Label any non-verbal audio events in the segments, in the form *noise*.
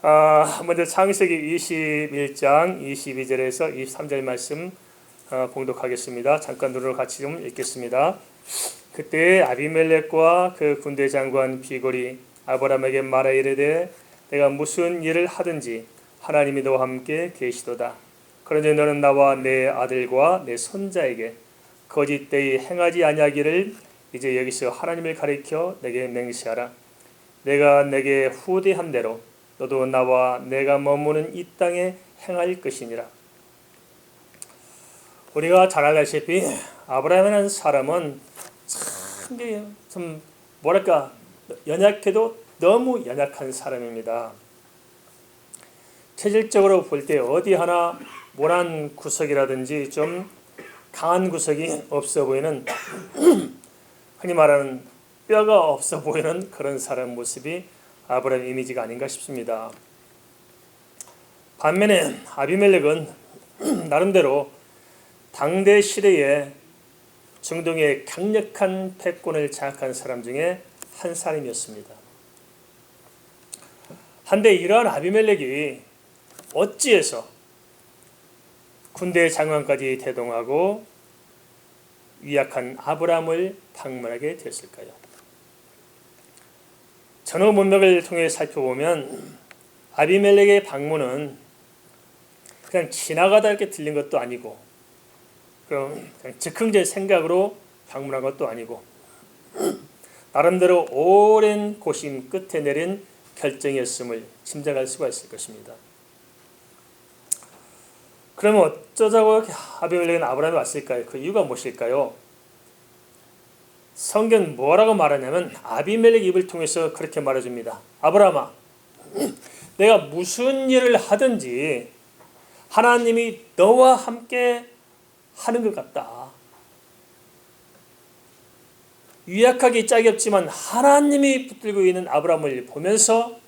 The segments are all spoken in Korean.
아, 먼저 창세기 21장 22절에서 23절 말씀 어, 봉독하겠습니다. 잠깐 눈으로 같이 좀 읽겠습니다. 그때 아비멜렉과 그 군대 장관 비골이 아브라함에게 말하 이르되 내가 무슨 일을 하든지 하나님이 너와 함께 계시도다. 그러니 너는 나와 내 아들과 내 손자에게 거짓 때에 행하지 아니하기를 이제 여기서 하나님을 가리켜 내게 맹세하라. 내가 내게 후대한 대로 너도 나와 내가 머무는 이 땅에 행할 것이니라. 우리가 잘 알다시피 아브라함이라는 사람은 참, 좀 뭐랄까 연약해도 너무 연약한 사람입니다. 체질적으로 볼 때 어디 하나 모난 구석이라든지 좀 강한 구석이 없어 보이는 *clears throat* 흔히 말하는 뼈가 없어 보이는 그런 사람 모습이 아브라함 이미지가 아닌가 싶습니다. 반면에 아비멜렉은 *clears throat* 나름대로 당대 시대에 중동의 강력한 패권을 장악한 사람 중에 한 사람이었습니다. 한데 이러한 아비멜렉이 어찌해서 군대 장관까지 대동하고 위약한 아브라함을 방문하게 됐을까요? 전후 문맥을 통해 살펴보면 아비멜렉의 방문은 그냥 지나가다 이렇게 들린 것도 아니고 그냥 즉흥적 생각으로 방문한 것도 아니고 나름대로 오랜 고심 끝에 내린 결정이었음을 짐작할 수가 있을 것입니다. 그러면 어쩌자고 아비멜렉은 아브라함이 왔을까요? 그 이유가 무엇일까요? 성경 뭐라고 말하냐면 아비멜렉 입을 통해서 그렇게 말해줍니다. 아브라함아, 내가 무슨 일을 하든지 하나님이 너와 함께 하는 것 같다. 유약하기 짝이 없지만 하나님이 붙들고 있는 아브라함을 보면서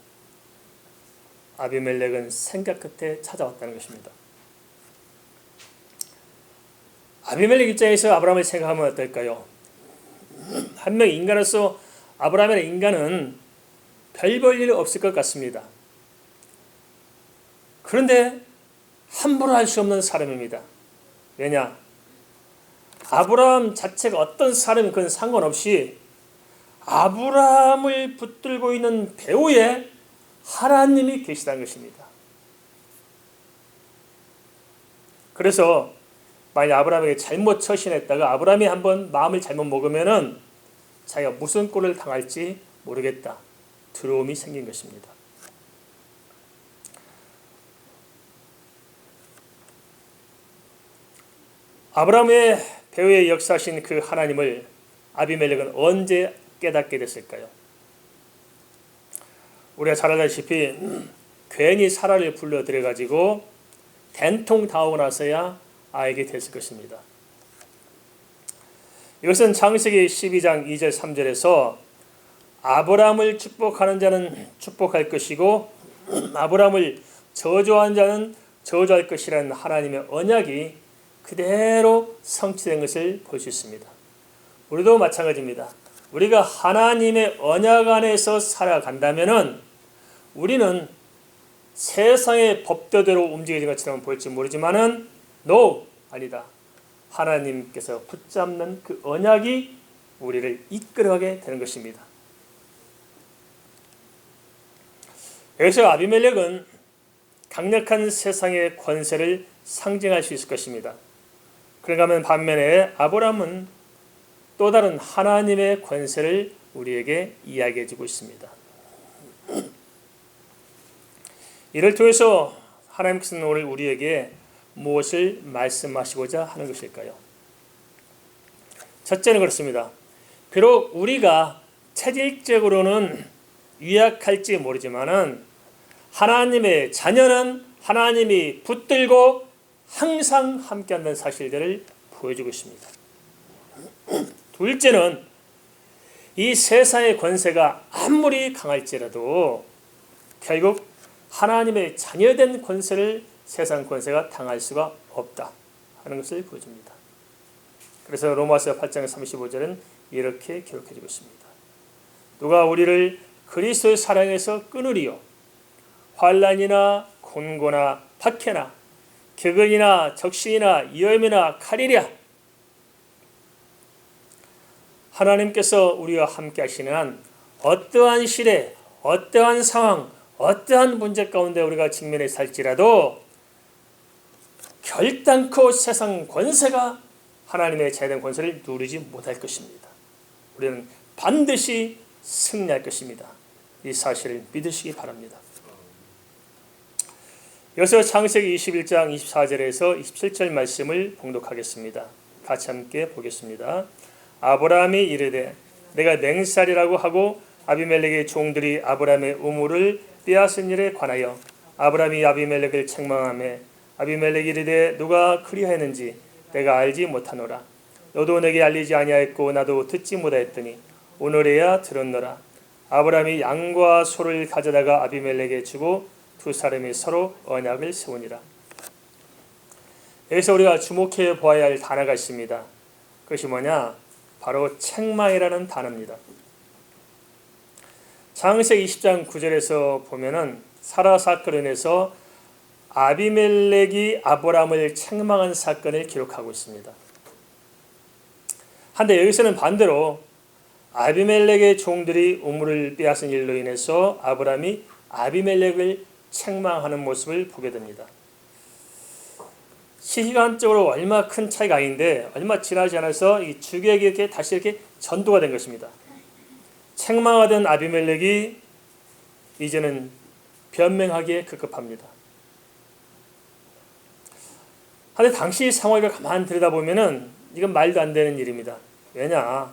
아비멜렉은 생각 끝에 찾아왔다는 것입니다. 아비멜렉 입장에서 아브라함을 생각하면 어떨까요? 한 명 인간으로서 아브라함의 인간은 별 볼 일 없을 것 같습니다. 그런데 함부로 할 수 없는 사람입니다. 왜냐? 아브라함 자체가 어떤 사람이 그건 상관없이 아브라함을 붙들고 있는 배후에 하나님이 계시다는 것입니다. 그래서 만약 아브라함에게 잘못 처신했다가 아브라함이 한번 마음을 잘못 먹으면은 자기가 무슨 꼴을 당할지 모르겠다. 두려움이 생긴 것입니다. 아브라함의 배후에 역사하신 그 하나님을 아비멜렉은 언제 깨닫게 됐을까요? 우리가 잘 알다시피 *clears throat* 괜히 사라를 불러들여 가지고 된통 다오고 나서야 알게 됐을 것입니다. 이것은 창세기 12장 2절 3절에서 아브라함을 축복하는 자는 축복할 것이고 아브라함을 저주한 자는 저주할 것이라는 하나님의 언약이 그대로 성취된 것을 볼 수 있습니다. 우리도 마찬가지입니다. 우리가 하나님의 언약 안에서 살아간다면은 우리는 세상의 법도대로 움직이는 것처럼 보일지 모르지만은 no 아니다. 하나님께서 붙잡는 그 언약이 우리를 이끌어가게 되는 것입니다. 여기서 아비멜렉은 강력한 세상의 권세를 상징할 수 있을 것입니다. 그런가 하면 반면에 아브라함은 또 다른 하나님의 권세를 우리에게 이야기해 주고 있습니다. 이를 통해서 하나님께서는 오늘 우리에게 무엇을 말씀하시고자 하는 것일까요? 첫째는 그렇습니다. 비록 우리가 체질적으로는 유약할지 모르지만은 하나님의 자녀는 하나님이 붙들고 항상 함께한다는 사실들을 보여주고 있습니다. 둘째는 이 세상의 권세가 아무리 강할지라도 결국 하나님의 자녀된 권세를 세상 권세가 당할 수가 없다 하는 것을 보여줍니다. 그래서 로마서 8장 35절은 이렇게 기록해주고 있습니다. 누가 우리를 그리스도의 사랑에서 끊으리요 환란이나 곤고나 박해나 격언이나 적신이나 위험이나 칼이랴 하나님께서 우리와 함께 하시는 한 어떠한 시대, 어떠한 상황, 어떠한 문제 가운데 우리가 직면해 살지라도 결단코 세상 권세가 하나님의 자유된 권세를 누리지 못할 것입니다. 우리는 반드시 승리할 것입니다. 이 사실을 믿으시기 바랍니다. 여기서 창세기 21장 24절에서 27절 말씀을 봉독하겠습니다. 같이 함께 보겠습니다. 아브라함이 이르되 내가 맹살이라고 하고 아비멜렉의 종들이 아브라함의 우물을 빼앗은 일에 관하여 아브라함이 아비멜렉을 책망하며 아비멜렉이 이르되 누가 그리하였는지 내가 알지 못하노라. 너도 내게 알리지 아니하였고 나도 듣지 못하였더니 오늘에야 들었노라. 아브라함이 양과 소를 가져다가 아비멜렉에 주고 두 사람이 서로 언약을 세우니라. 여기서 우리가 주목해 보아야 할 단어가 있습니다. 그것이 뭐냐? 바로 책망이라는 단어입니다. 창세기 20장 9절에서 보면은 사라 사건에서 아비멜렉이 아브라함을 책망한 사건을 기록하고 있습니다. 한데 여기서는 반대로 아비멜렉의 종들이 우물을 빼앗은 일로 인해서 아브라함이 아비멜렉을 책망하는 모습을 보게 됩니다. 시간적으로 얼마 큰 차이가 아닌데 얼마 지나지 않아서 이 주객이 이렇게 다시 이렇게 전도가 된 것입니다. 책망하던 아비멜렉이 이제는 변명하기에 급급합니다. 하데 당시 상황을 가만 들여다보면은 이건 말도 안 되는 일입니다. 왜냐?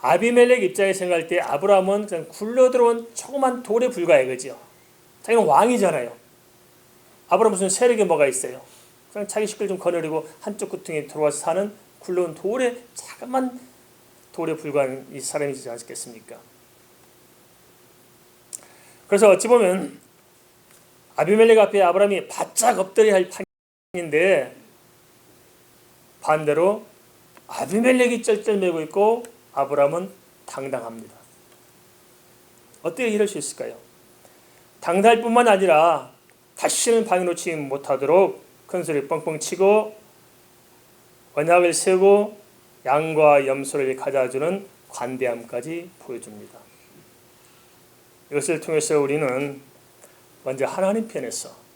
아비멜렉 입장에 생각할 때 아브라함은 그냥 굴러 들어온 조그만 돌에 불과해 그죠? 자기는 왕이잖아요. 아브라함 무슨 세력이 뭐가 있어요? 그냥 자기 식구를 좀 거느리고 한쪽 구퉁에 들어와서 사는 굴러온 돌에 자그만 돌에 불과한 이 사람이지 않겠습니까? 그래서 어찌 보면 아비멜렉 앞에 아브라함이 바짝 엎드려야 할 판 인데 반대로 아비멜렉이 쩔쩔매고 있고 아브라함은 당당합니다. 어떻게 이럴 수 있을까요? 당당할 뿐만 아니라 다시는 방해 놓지 못하도록 큰 소리 뻥뻥 치고 언약을 세우고 양과 염소를 가져주는 관대함까지 보여줍니다. 이것을 통해서 우리는 먼저 하나님 편에서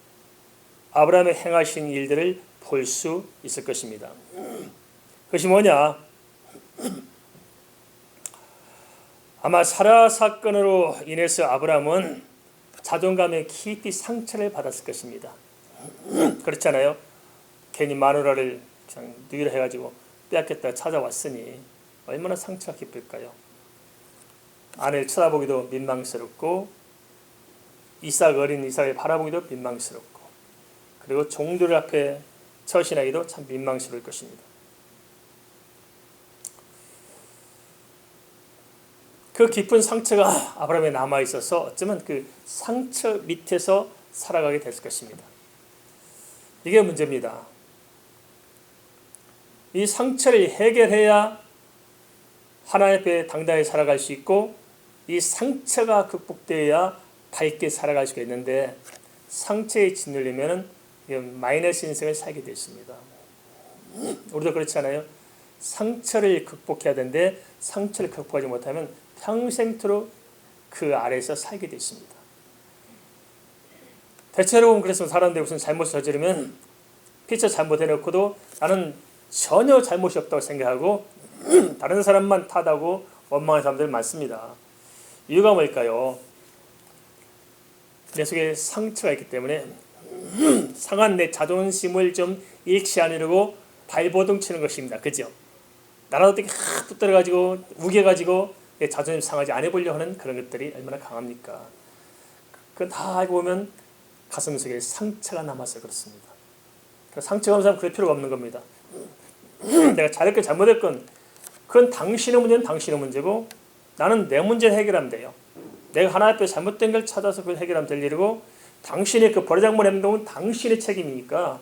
아브라함의 행하신 일들을 볼 수 있을 것입니다. 그것이 뭐냐? 아마 사라 사건으로 인해서 아브라함은 자존감에 깊이 상처를 받았을 것입니다. 그렇잖아요. 괜히 마누라를 그냥 누이라 해가지고 빼앗겠다 찾아왔으니 얼마나 상처가 깊을까요? 아내를 쳐다보기도 민망스럽고 이삭 어린 이삭을 바라보기도 민망스럽고 그리고 종들 앞에 처신하기도 참 민망스러울 것입니다. 그 깊은 상처가 아브라함에 남아 있어서 어쩌면 그 상처 밑에서 살아가게 됐을 것입니다. 이게 문제입니다. 이 상처를 해결해야 하나님 앞에 당당히 살아갈 수 있고 이 상처가 극복되어야 밝게 살아갈 수가 있는데 상처에 짓눌리면 마이너스 인생을 살게 됐습니다. 우리도 그렇지 않아요? 상처를 극복해야 되는데 상처를 극복하지 못하면 평생토록 그 아래에서 살게 됐습니다. 대체로 그래서 사람들이 무슨 잘못을 저지르면 피처 잘못해놓고도 나는 전혀 잘못이 없다고 생각하고 다른 사람만 탓하고 원망하는 사람들 많습니다. 이유가 뭘까요? 내 속에 상처가 있기 때문에 상한 내 자존심을 좀 잃지 않으려고 발버둥 치는 것입니다. 그죠? 나라도 어떻게 붙들어가지고 우겨가지고 내 자존심 상하지 않아 보려 하는 그런 것들이 얼마나 강합니까? 그건 다 알고 보면 가슴 속에 상처가 남아서 그렇습니다. 상처가 없는 사람 그럴 필요가 없는 겁니다. *clears throat* 내가 잘했건 잘못했건 그건 당신의 문제는 당신의 문제고 나는 내 문제를 해결하면 돼요. 내가 하나 앞에 잘못된 걸 찾아서 그걸 해결하면 될 일이고 당신의 그 버르장물 행동은 당신의 책임이니까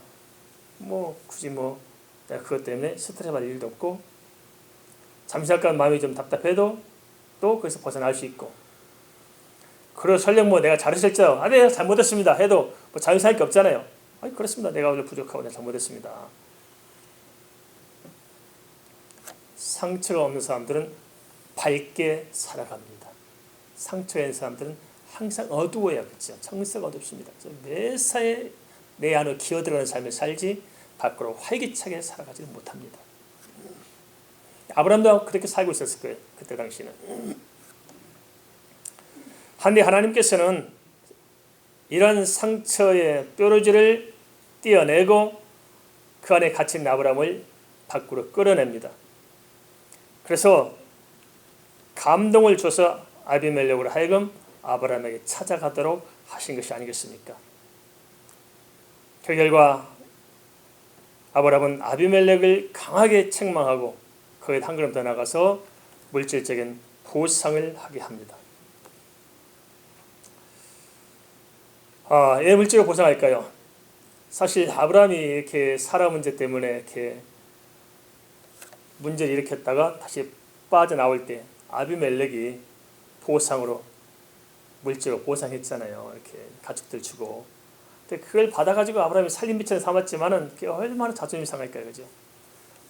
뭐 굳이 뭐 그것 때문에 스트레스 받을 일도 없고 잠시 잠깐 마음이 좀 답답해도 또 거기서 벗어날 수 있고 그리고 설령 뭐 내가 잘했을지라도 아, 네, 잘못했습니다. 해도 뭐 자유사할 게 없잖아요. 아니 그렇습니다. 내가 오늘 부족하고 내가 잘못했습니다. 상처가 없는 사람들은 밝게 살아갑니다. 상처가 있는 사람들은 항상 어두워야 그죠. 정서가 어둡습니다. 매사에 내 안으로 기어들어가는 삶을 살지 밖으로 활기차게 살아가지 못합니다. 아브라함도 그렇게 살고 있었을 거예요. 그때 당시는. 한데 하나님께서는 이런 상처의 뾰루지를 떼어내고 그 안에 갇힌 아브라함을 밖으로 끌어냅니다. 그래서 감동을 줘서 아비멜렉으로 하여금 아브라함에게 찾아가도록 하신 것이 아니겠습니까? 그 결과 아브라함은 아비멜렉을 강하게 책망하고 거기에 한 걸음 더 나가서 물질적인 보상을 하게 합니다. 아, 왜 물질을 보상할까요? 사실 아브라함이 이렇게 사라 문제 때문에 이렇게 문제를 일으켰다가 다시 빠져나올 때 아비멜렉이 보상으로 물질로 보상했잖아요. 이렇게 가축들 주고. 근데 그걸 받아가지고 아브라함이 살림미천에 삼았지만은 얼마나 자존심 상할까요, 그죠?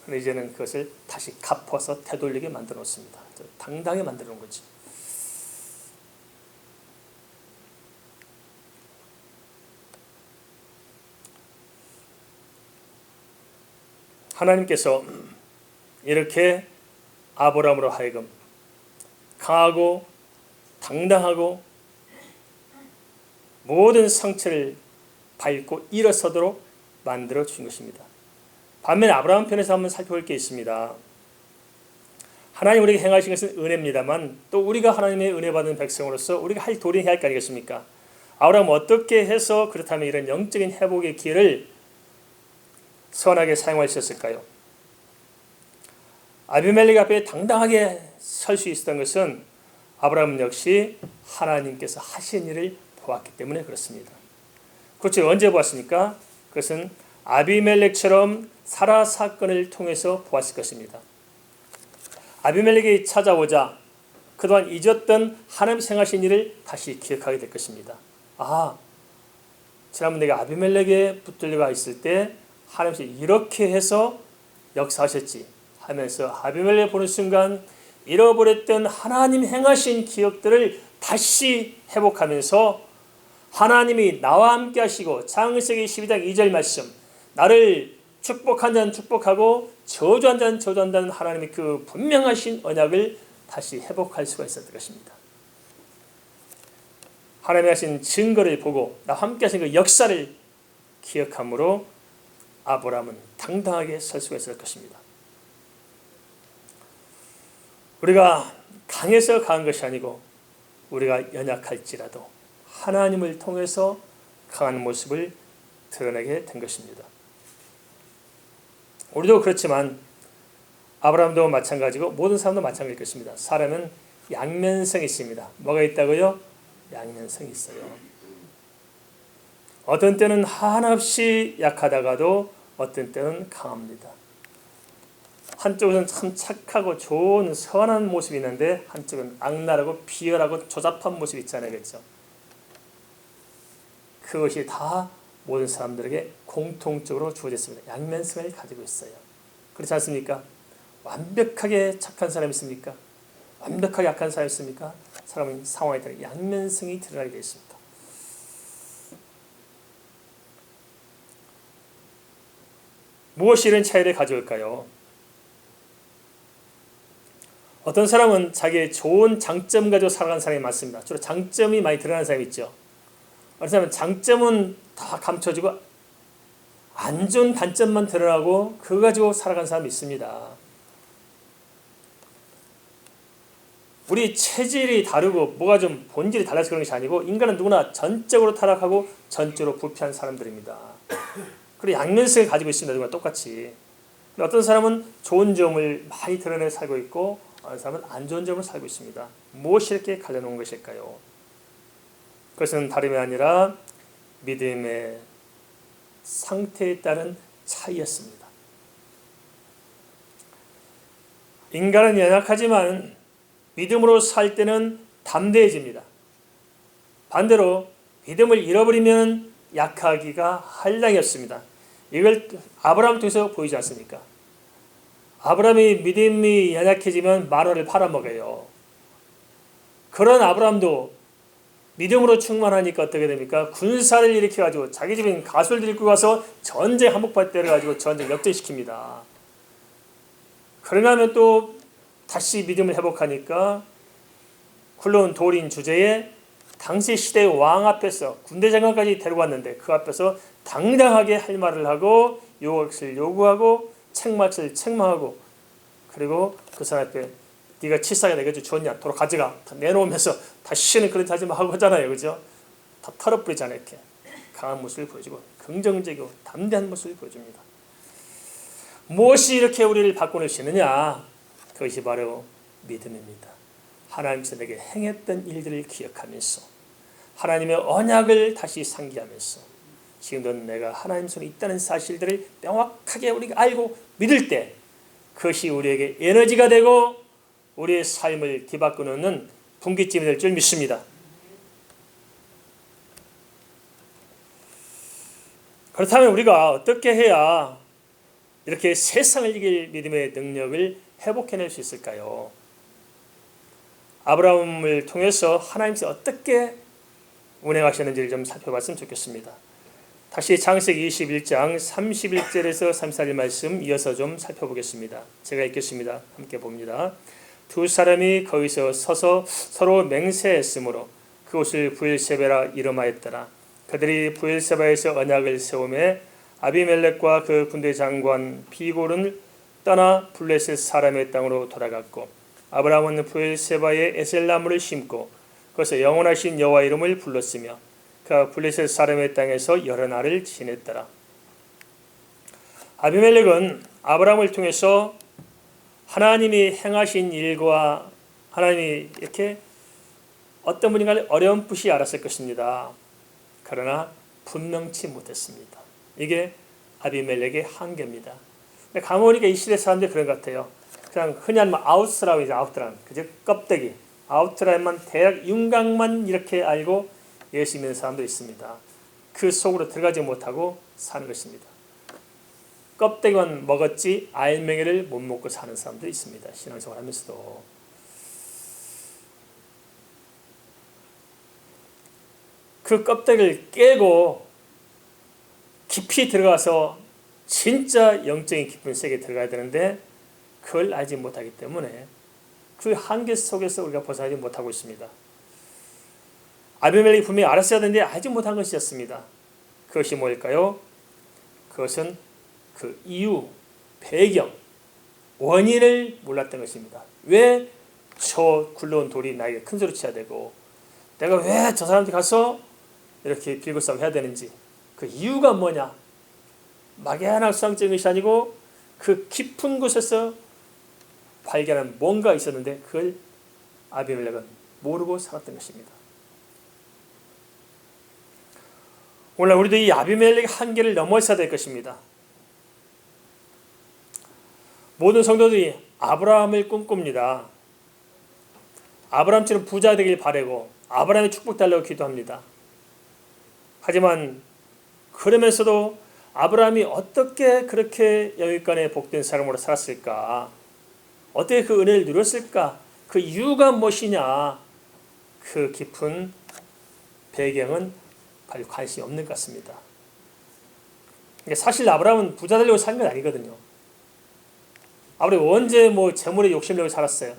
근데 이제는 그것을 다시 갚아서 되돌리게 만들어 놓습니다. 당당히 만들어 놓은 거지. 하나님께서 이렇게 아브라함으로 하여금 강하고 당당하고 모든 상처를 밟고 일어서도록 만들어 주신 것입니다. 반면 아브라함 편에서 한번 살펴볼 게 있습니다. 하나님 우리에게 행하신 것은 은혜입니다만 또 우리가 하나님의 은혜 받은 백성으로서 우리가 할 도리 해야 할 거 아니겠습니까? 아브라함 어떻게 해서 그렇다면 이런 영적인 회복의 기회를 선하게 사용하셨을까요? 아비멜렉 앞에 당당하게 설 수 있었던 것은 아브라함 역시 하나님께서 하신 일을 보았기 때문에 그렇습니다. 그렇죠. 언제 보았습니까? 그것은 아비멜렉처럼 사라 사건을 통해서 보았을 것입니다. 아비멜렉이 찾아오자 그동안 잊었던 하나님 생하신 일을 다시 기억하게 될 것입니다. 아, 지난번 내가 아비멜렉에 붙들려가 있을 때 하나님께서 이렇게 해서 역사하셨지 하면서 아비멜렉 보는 순간 잃어버렸던 하나님 행하신 기억들을 다시 회복하면서 하나님이 나와 함께 하시고 창세기 12장 2절 말씀 나를 축복한 자는 축복하고 저주한 자는 저주한다는 하나님의 그 분명하신 언약을 다시 회복할 수가 있었던 것입니다. 하나님이 하신 증거를 보고 나와 함께 하신 그 역사를 기억함으로 아브라함은 당당하게 설 수가 있을 것입니다. 우리가 강해서 강한 것이 아니고 우리가 연약할지라도 하나님을 통해서 강한 모습을 드러내게 된 것입니다. 우리도 그렇지만 아브라함도 마찬가지고 모든 사람도 마찬가지일 것입니다. 사람은 양면성이 있습니다. 뭐가 있다고요? 양면성이 있어요. 어떤 때는 한없이 약하다가도 어떤 때는 강합니다. 한쪽은 참 착하고 좋은 선한 모습이 있는데 한쪽은 악랄하고 비열하고 조잡한 모습이 있잖아요. 그렇죠? 그것이 다 모든 사람들에게 공통적으로 주어졌습니다. 양면성을 가지고 있어요. 그렇지 않습니까? 완벽하게 착한 사람이 있습니까? 완벽하게 악한 사람이 있습니까? 사람은 상황에 따라 양면성이 드러나게 되어 있습니다. 무엇이 이런 차이를 가져올까요? 어떤 사람은 자기의 좋은 장점 가지고 살아가는 사람이 많습니다. 주로 장점이 많이 드러나는 사람이 있죠. 사람은 장점은 다 감춰지고 안 좋은 단점만 드러나고 그거 가지고 살아가는 사람이 있습니다. 우리 체질이 다르고 뭐가 좀 본질이 달라서 그런 것이 아니고 인간은 누구나 전적으로 타락하고 전적으로 부패한 사람들입니다. 그리고 양면성을 가지고 있습니다. 누구나 똑같이. 어떤 사람은 좋은 점을 많이 드러내 살고 있고 어떤 사람은 안 좋은 점을 살고 있습니다. 무엇이 이렇게 갈려놓은 것일까요? 그것은 다름이 아니라 믿음의 상태에 따른 차이였습니다. 인간은 연약하지만 믿음으로 살 때는 담대해집니다. 반대로 믿음을 잃어버리면 약하기가 한량이었습니다. 이걸 아브라함 통해서 보이지 않습니까? 아브라함이 믿음이 연약해지면 만원을 팔아먹어요. 그런 아브라함도 믿음으로 충만하니까 어떻게 됩니까? 군사를 일으켜가지고 자기 집에 가수를 들고 가서 전쟁 한복판 때려가지고 전쟁 역전시킵니다. 그러나면 또 다시 믿음을 회복하니까 굴러온 돌인 주제에 당시 시대의 왕 앞에서 군대 장관까지 데리고 왔는데 그 앞에서 당당하게 할 말을 하고 요것을 요구하고 책망을 책망하고 그리고 그 사람 앞에 네가 치사하게 내게 줬냐? 도로 가져가. 다 내놓으면서 다시는 그렇게 하지 마 하고 하잖아요. 그죠? 다 털어버리잖아요 이렇게. 강한 모습을 보여주고 긍정적이고 담대한 모습을 보여줍니다. 무엇이 이렇게 우리를 바꿔내시느냐? 그것이 바로 믿음입니다. 하나님께서 내게 행했던 일들을 기억하면서 하나님의 언약을 다시 상기하면서 지금도 내가 하나님 손에 있다는 사실들을 명확하게 우리가 알고 믿을 때 그것이 우리에게 에너지가 되고 우리의 삶을 뒤바꾸는 분기점이 될 줄 믿습니다. 그렇다면 우리가 어떻게 해야 이렇게 세상을 이길 믿음의 능력을 회복해낼 수 있을까요? 아브라함을 통해서 하나님께서 어떻게 운행하셨는지를 좀 살펴봤으면 좋겠습니다. 다시 창세기 21장 31절에서 34절 말씀 이어서 좀 살펴보겠습니다. 제가 읽겠습니다. 함께 봅니다. 두 사람이 거기서 서서 서로 맹세했으므로 그곳을 부엘세베라 이름하였더라. 그들이 부엘세바에서 언약을 세우매 아비멜렉과 그 군대 장관 비골은 떠나 블레셋 사람의 땅으로 돌아갔고 아브라함은 부엘세바에 에셀나무를 심고 거기서 영원하신 여호와 이름을 불렀으며 그 블레셋 사람의 땅에서 여러 날을 지냈더라. 아비멜렉은 아브라함을 통해서 하나님이 행하신 일과 하나님이 이렇게 어떤 분인가를 어렴풋이 알았을 것입니다. 그러나 분명치 못했습니다. 이게 아비멜렉의 한계입니다. 근데 가보니까 이 시대 사람들이 그런 것 같아요. 그냥 흔히 하는 아웃스라고 이제 아웃드란, 그죠? 껍데기. 아웃라인만 대략 윤곽만 이렇게 알고 예수 믿는 사람도 있습니다. 그 속으로 들어가지 못하고 사는 것입니다. 껍데기만 먹었지 알맹이를 못 먹고 사는 사람도 있습니다. 신앙생활 하면서도. 그 껍데기를 깨고 깊이 들어가서 진짜 영적인 깊은 세계에 들어가야 되는데 그걸 알지 못하기 때문에 그 한계 속에서 우리가 벗어나지 못하고 있습니다. 아비멜렉이 분명히 알았어야 되는데 알지 못한 것이었습니다. 그것이 뭘까요? 그것은 그 이유, 배경, 원인을 몰랐던 것입니다. 왜 저 굴러온 돌이 나에게 큰 소리 쳐야 되고 내가 왜 저 사람한테 가서 이렇게 빌고 싸움 해야 되는지 그 이유가 뭐냐 막연한 수상적인 것이 아니고 그 깊은 곳에서 발견한 뭔가 있었는데 그걸 아비멜렉은 모르고 살았던 것입니다. 오늘 우리도 이 아비멜렉의 한계를 넘어서야 될 것입니다. 모든 성도들이 아브라함을 꿈꿉니다. 아브라함처럼 부자 되길 바라고 아브라함의 축복 달라고 기도합니다. 하지만 그러면서도 아브라함이 어떻게 그렇게 여기까지 복된 사람으로 살았을까? 어떻게 그 은혜를 누렸을까? 그 이유가 무엇이냐? 그 깊은 배경은 별 관심이 없는 것 같습니다. 사실 아브라함은 부자 되려고 산 건 아니거든요. 아브라함이 언제 뭐 재물에 욕심내고 살았어요?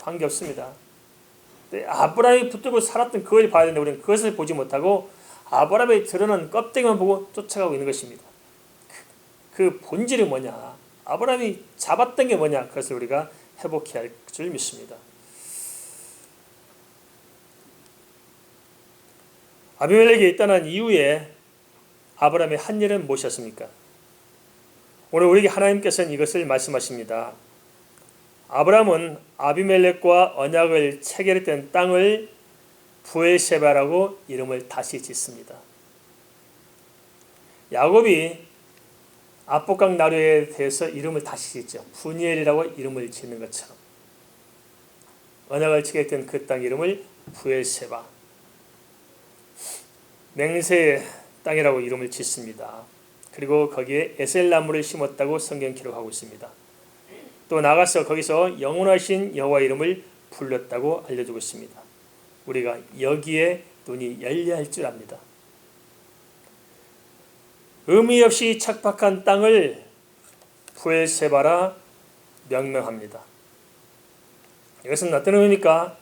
관계 없습니다. 아브라함이 붙들고 살았던 그걸 봐야 되는데 우리는 그것을 보지 못하고 아브라함의 드러난 껍데기만 보고 쫓아가고 있는 것입니다. 그 본질이 뭐냐? 아브라함이 잡았던 게 뭐냐? 그것을 우리가 회복해야 할 줄 믿습니다. 아비멜렉이 떠난 이후에 아브라함의 한 일은 무엇이었습니까? 오늘 우리에게 하나님께서는 이것을 말씀하십니다. 아브라함은 아비멜렉과 언약을 체결했던 땅을 부에세바라고 이름을 다시 짓습니다. 야곱이 압복강 나루에 대해서 이름을 다시 짓죠. 부니엘이라고 이름을 짓는 것처럼 언약을 체결했던 그 땅 이름을 부에세바 맹세의 땅이라고 이름을 짓습니다. 그리고 거기에 에셀 나무를 심었다고 성경 기록하고 있습니다. 또 나가서 거기서 영원하신 여호와 이름을 불렀다고 알려주고 있습니다. 우리가 여기에 눈이 열려야 할 줄 압니다. 의미 없이 착박한 땅을 부엘세바라 명명합니다. 이것은 어떤 의미입니까?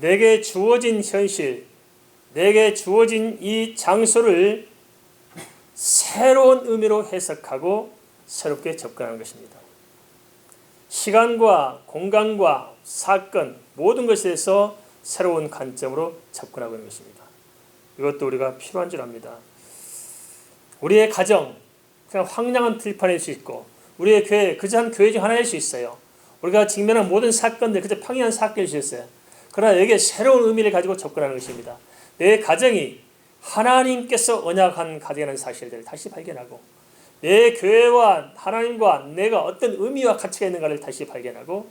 내게 주어진 현실, 내게 주어진 이 장소를 새로운 의미로 해석하고 새롭게 접근하는 것입니다. 시간과 공간과 사건 모든 것에서 새로운 관점으로 접근하고 있는 것입니다. 이것도 우리가 필요한 줄 압니다. 우리의 가정 그냥 황량한 들판일 수 있고 우리의 교회 그저 한 교회 중 하나일 수 있어요. 우리가 직면한 모든 사건들 그저 평이한 사건일 수 있어요. 그러나 여기에 새로운 의미를 가지고 접근하는 것입니다. 내 가정이 하나님께서 언약한 가정이라는 사실들을 다시 발견하고 내 교회와 하나님과 내가 어떤 의미와 가치가 있는가를 다시 발견하고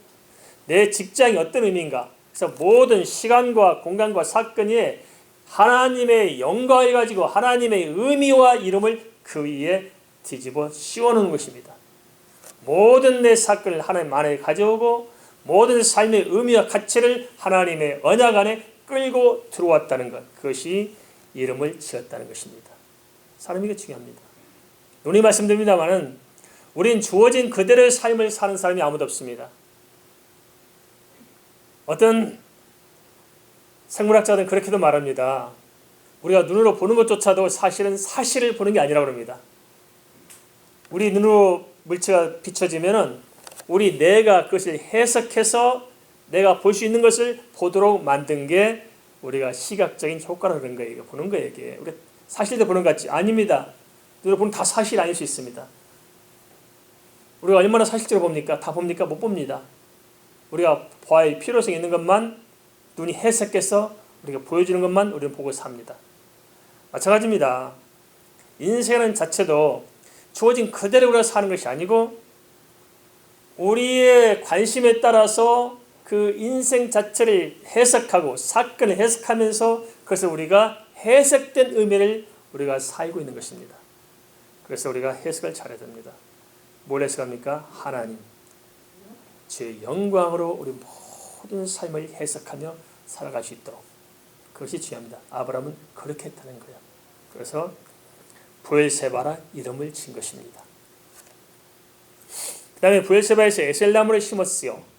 내 직장이 어떤 의미인가 그래서 모든 시간과 공간과 사건이 하나님의 영광을 가지고 하나님의 의미와 이름을 그 위에 뒤집어 씌워놓는 것입니다. 모든 내 사건을 하나님 안에 가져오고 모든 삶의 의미와 가치를 하나님의 언약 안에 끌고 들어왔다는 것 그것이 이름을 지었다는 것입니다. 사람이 게 중요합니다. 눈이 말씀드립니다만은 우린 주어진 그대로의 삶을 사는 사람이 아무도 없습니다. 어떤 생물학자들은 그렇게도 말합니다. 우리가 눈으로 보는 것조차도 사실은 사실을 보는 게 아니라고 합니다. 우리 눈으로 물체가 비춰지면은 우리 뇌가 그것을 해석해서 내가 볼 수 있는 것을 보도록 만든 게 우리가 시각적인 효과라 그런 거예요. 보는 거예요. 이게 우리 사실대 보는 것 같지 아닙니다. 보면 다 사실 아닐 수 있습니다. 우리가 얼마나 사실적으로 봅니까? 다 봅니까? 못 봅니다. 우리가 봐야 필요성이 있는 것만 눈이 해석해서 우리가 보여주는 것만 우리는 보고 삽니다. 마찬가지입니다. 인생은 자체도 주어진 그대로 우리가 사는 것이 아니고 우리의 관심에 따라서 그 인생 자체를 해석하고 사건을 해석하면서 그것을 우리가 해석된 의미를 우리가 살고 있는 것입니다. 그래서 우리가 해석을 잘해야 됩니다. 뭘 해석합니까? 하나님. 주의 영광으로 우리 모든 삶을 해석하며 살아갈 수 있도록 그것이 중요합니다. 아브라함은 그렇게 했다는 거예요. 그래서 부엘세바라 이름을 진 것입니다. 그 다음에 부엘세바에서 에셀나무를 심었어요.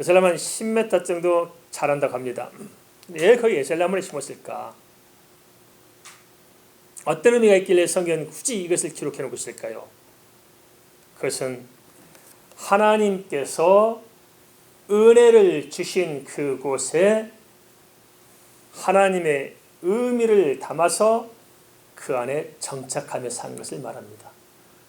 에셀나무는 10m 정도 자란다고 합니다. 왜 거기 에셀나무를 심었을까? 어떤 의미가 있길래 성경은 굳이 이것을 기록해 놓고 있을까요? 그것은 하나님께서 은혜를 주신 그곳에 하나님의 의미를 담아서 그 안에 정착하며 산 것을 말합니다.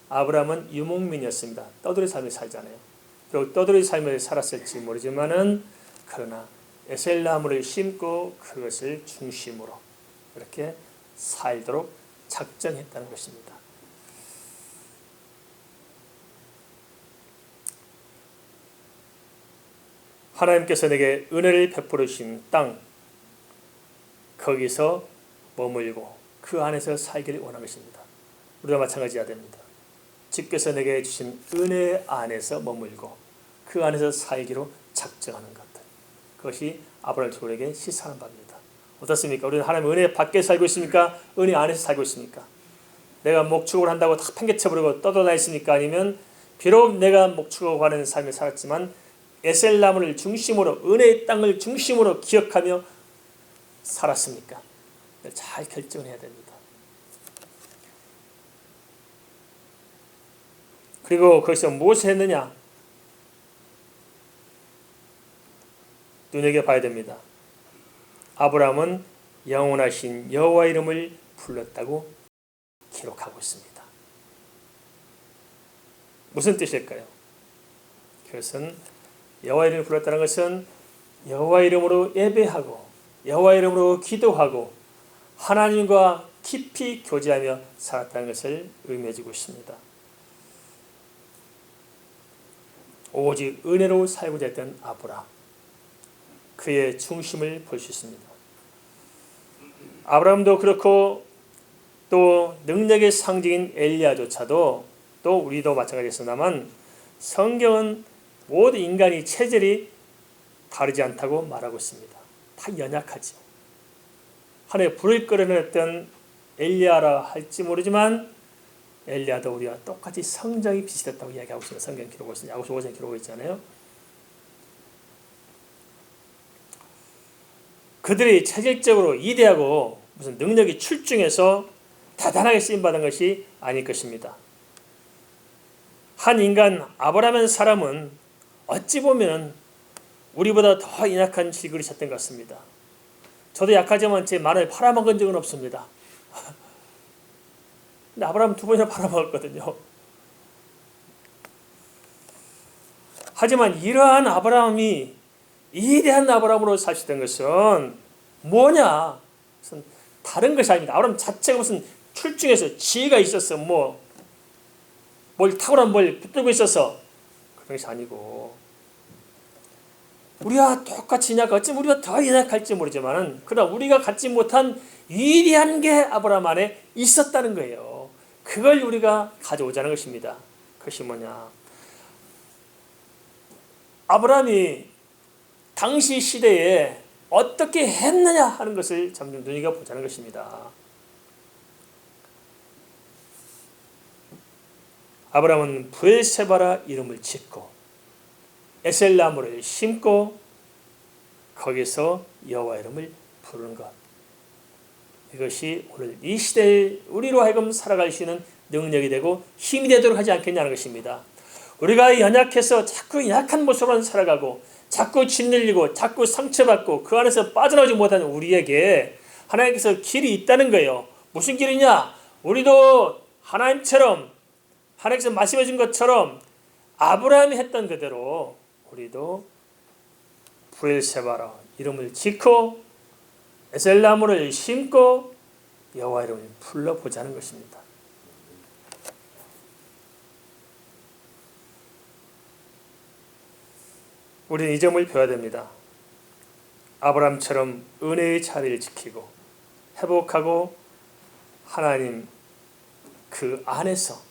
아브라함은 유목민이었습니다. 떠돌이 삶을 살잖아요. 그리고 떠돌이 삶을 살았을지 모르지만은 그러나 에셀나무를 심고 그것을 중심으로 이렇게 살도록 작정했다는 것입니다. 하나님께서 내게 은혜를 베풀어 주신 땅 거기서 머물고 그 안에서 살기를 원하는 것입니다. 우리가 마찬가지야 됩니다. 주께서 내게 주신 은혜 안에서 머물고 그 안에서 살기로 작정하는 것들. 그것이 아브라함 조에게 시사하는 바입니다. 어떻습니까? 우리는 하나님 은혜 밖에 살고 있습니까? 은혜 안에서 살고 있습니까? 내가 목축을 한다고 다 팽개쳐버리고 떠돌아다니십니까? 아니면 비록 내가 목축하고 하는 삶을 살았지만 에셀나무를 중심으로 은혜의 땅을 중심으로 기억하며 살았습니까? 잘 결정해야 됩니다. 그리고 거기서 무엇을 했느냐? 눈여겨 봐야 됩니다. 아브라함은 영원하신 여호와 이름을 불렀다고 기록하고 있습니다. 무슨 뜻일까요? 그것은 여호와 이름을 불렀다는 것은 여호와 이름으로 예배하고 여호와 이름으로 기도하고 하나님과 깊이 교제하며 살았다는 것을 의미해 주고 있습니다. 오직 은혜로 살고자 했던 아브라 그의 중심을 볼 수 있습니다. 아브라함도 그렇고 또 능력의 상징인 엘리야조차도 또 우리도 마찬가지였습니다만 성경은 모든 인간이 체질이 다르지 않다고 말하고 있습니다. 다 연약하죠. 하늘에 불을 끌어냈던 엘리야라 할지 모르지만 엘리야도 우리와 똑같이 성장이 비슷했다고 이야기하고 있습니다. 성경 기록을 있습니다. 야고보 5장 기록을 있잖아요. 그들이 체질적으로 이대하고 무슨 능력이 출중해서 대단하게 쓰임받은 것이 아닐 것입니다. 한 인간 아브라함 사람은 어찌 보면 우리보다 더 연약한 질그릇 셨던 것 같습니다. 저도 약하지만 제 말을 팔아먹은 적은 없습니다. *laughs* 근데 아브라함 두 번이나 팔아먹었거든요. 하지만 이러한 아브라함이 이대한 아브라함으로 사시던 것은 뭐냐? 무슨 다른 것이 아닙니다. 아브라함 자체가 무슨 출중해서 지혜가 있었어. 뭐, 뭘 탁월한 뭘 붙들고 있어서 그런 것이 아니고 우리와 똑같이 연약, 어찌 우리가 더 연약할지 모르지만 그러나 우리가 갖지 못한 위대한 게 아브라함 안에 있었다는 거예요. 그걸 우리가 가져오자는 것입니다. 그것이 뭐냐? 아브라함이 당시 시대에 어떻게 했느냐 하는 것을 점점 눈이가 보자는 것입니다. 아브라함은 부엘세바라 이름을 짓고 에셀나무를 심고 거기서 여호와 이름을 부르는 것. 이것이 오늘 이 시대에 우리로 하여금 살아갈 수 있는 능력이 되고 힘이 되도록 하지 않겠냐는 것입니다. 우리가 연약해서 자꾸 약한 모습으로 살아가고 자꾸 짓눌리고 자꾸 상처받고 그 안에서 빠져나오지 못하는 우리에게 하나님께서 길이 있다는 거예요. 무슨 길이냐? 우리도 하나님처럼 하나님께서 말씀해 준 것처럼 아브라함이 했던 그대로 우리도 부엘세바라 이름을 짓고 에셀나무를 심고 여호와 이름을 불러보자는 것입니다. 우리는 이 점을 배워야 됩니다. 아브라함처럼 은혜의 자리를 지키고 회복하고 하나님 그 안에서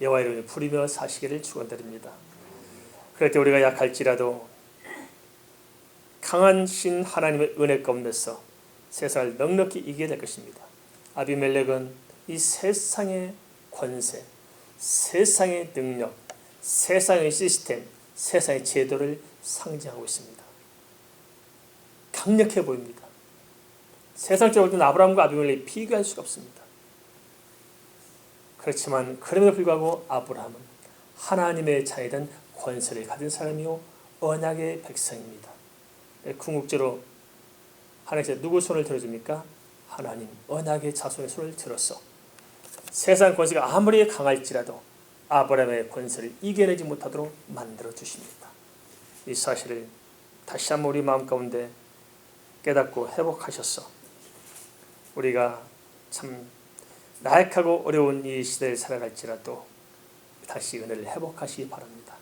여호와 이름을 부리며 사시기를 축원드립니다. 그럴 때 우리가 약할지라도 강한 신 하나님의 은혜 가운데서 세상을 넉넉히 이기게 될 것입니다. 아비멜렉은 이 세상의 권세, 세상의 능력, 세상의 시스템, 세상의 제도를 상징하고 있습니다. 강력해 보입니다. 세상적으로 는 아브라함과 아비멜렉이 비교할 수가 없습니다. 그렇지만 그럼에도 불구하고 아브라함은 하나님의 자녀된 권세를 가진 사람이요 언약의 백성입니다. 궁극적으로 하나님께서 누구 손을 들어줍니까? 하나님 언약의 자손의 손을 들어서 세상 권세가 아무리 강할지라도 아브라함의 권세를 이겨내지 못하도록 만들어 주십니다. 이 사실을 다시 한번 우리 마음 가운데 깨닫고 회복하셔서 우리가 참 나약하고 어려운 이 시대를 살아갈지라도 다시 은혜를 회복하시기 바랍니다.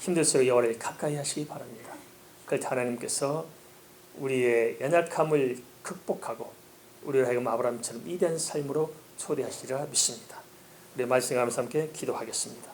힘들수록 여호와를 가까이 하시기 바랍니다. 그럴 하나님께서 우리의 연약함을 극복하고 우리를 하여금 아브라함처럼 이대한 삶으로 초대하시리라 믿습니다. 우리 말씀 감사 함께 기도하겠습니다.